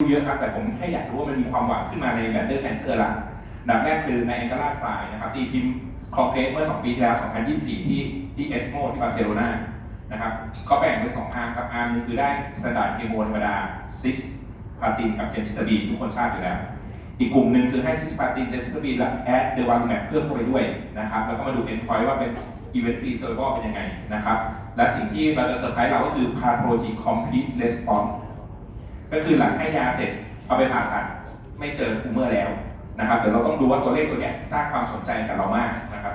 เยอะครับแต่ผมให้อยากรู้ว่ามันมีความหวังขึ้นมาในแบนเดอร์แคนเซอร์ละอันดับแรกคือในแองเกลาทรายนะครับที่พิมพ์คอมเพลเมื่อ 2 ปีที่แล้ว 2024 ที่ที่เอสโมที่บาร์เซโลนานะครับเขาแบ่งเป็น2อาร์มครับอาร์มหนึงคือได้สแตนดาร์ดเคมีธรรมดาซิสพาตินกับเจนซิตาบีทุกคนทราบอยู่แล้ว อีกกลุ่มหนึ่งคือให้ซิสพาตินเจนซิตาบีและแอดเดวารูแมปเพิ่มเข้าไปด้วยนะครับแล้วก็มาดูเอ็นพอยต์ว่าเป็นอีเวนต์ฟรีเซอร์ a เป็นยังไงนะครับและสิ่งที่เราจะเซอร์ไพรส์เราก็คือ pathology complete response ก็คือหลังให้ยาเสร็จเอาไปผ่าตัดไม่เจอทูเมอร์แล้วนะครับเดี๋ยวเราต้องดูว่าตัวเลขตัวเนี้ยสร้างความสนใจกับเรามากนะครับ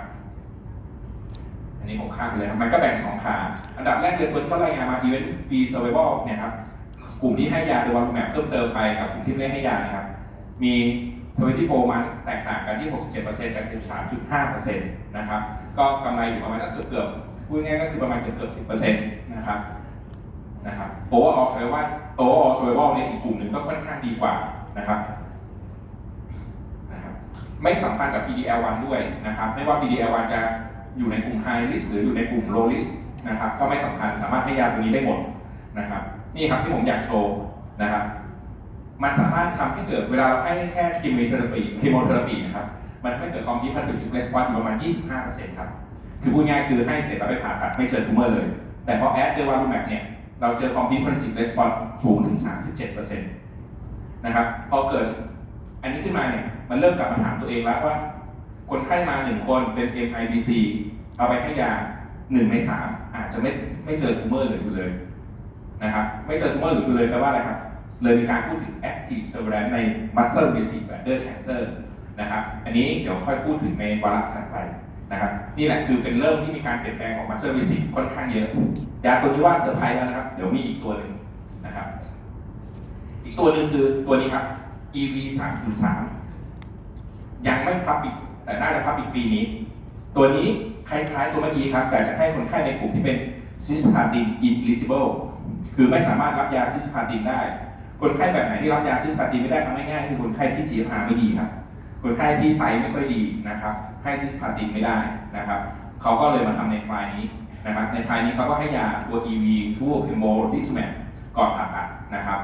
อันนี้ผมข้ามไปเลยครับมันก็แบ่งสองขาอันดับแรกเลยคนก็รายงานมา event free survival เนี่ยครับกลุ่มที่ให้ยาเดวารูแมปเพิ่มเติมไปกับกลุ่มที่ไม่ให้ยานะครับมี24 มันแตกต่างกันที่ 67%กับ13.5%นะครับ ก็กำไรอยู่ประมาณเกือบเกือบๆพูดง่ายๆก็คือประมาณเกือบเกือบ10%นะครับ overall survival overall survival เนี่ยอีกกลุ่มหนึ่งก็ค่อนข้างดีกว่านะครับนะครับ ไม่สัมพันธ์กับ PDL1 ด้วยนะครับ ไม่ว่า PDL1 จะอยู่ในกลุ่ม high risk หรืออยู่ในกลุ่ม low risk นะครับ ก็ไม่สำคัญสามารถให้ยาตัวนี้ได้หมดนะครับ นี่ครับที่ผมอยากโชว์นะครับ มันสามารถทำให้เกิดเวลาเราให้แค่คีโมเทอราปีคีโมเทอราปีนะครับ มันทำให้เกิดความคิดพัฒนาเรสปอนอยู่ประมาณ 25%ครับ คือพูดง่ายคือให้เสร็จแล้วไปผ่าตัดไม่เจอทูเมอร์เลย แต่พอแอดเดวารูแมปเนี่ย เราเจอคอมพิวเตอร์จิกเรสปอนสูงถึง 37%นะครับ พอเกิดอันนี้ขึ้นมาเนี่ย มันเริ่มกลับมาถามตัวเองแล้วว่า คนไข้มาหนึ่งคนเป็น MIBC เอาไปให้ยาหนึ่งในสามอาจจะไม่ไม่เจอทูเมอร์หลืออยู่เลยนะครับไม่เจอทูเมอร์หลืออยู่เลยแปลว่าอะไรครับ เลยมีการพูดถึง active surveillance ใน muscle basic bladder cancer นะครับ อันนี้เดี๋ยวค่อยพูดถึงในวาระถัดไป นะครับนี่แหละคือเป็นเริ่มที่มีการเปลี่ยนแปลงของ muscle basic ค่อนข้างเยอะยาตัวนี้ว่าเซอร์ไพรส์แล้วนะครับ เดี๋ยวมีอีกตัวหนึ่งนะครับ อีกตัวหนึ่งคือตัวนี้ครับ EV 3 0 3ยังไม่พับอีกแต่น่าจะพับอีกปีนี้ ตัวนี้คล้ายๆตัวเมื่อกี้ครับ แต่จะให้คนไข้ในกลุ่มที่เป็น cisplatin ineligible คือไม่สามารถรับยา cisplatin ได้ คนไข้แบบไหนที่รับยา cisplatin ไม่ได้ทำง่ายๆคือคนไข้ที่ GFR ไม่ดีครับ คนไข้ที่ไตไม่ค่อยดีนะครับ ให้ซิสพาตินไม่ได้นะครับเขาก็เลยมาทำในไฟล์นี้นะครับ ในไฟล์นี้เขาก็ให้ยาตัว EV ตัว pembrolizumab ก่อนผ่าตัดนะครับ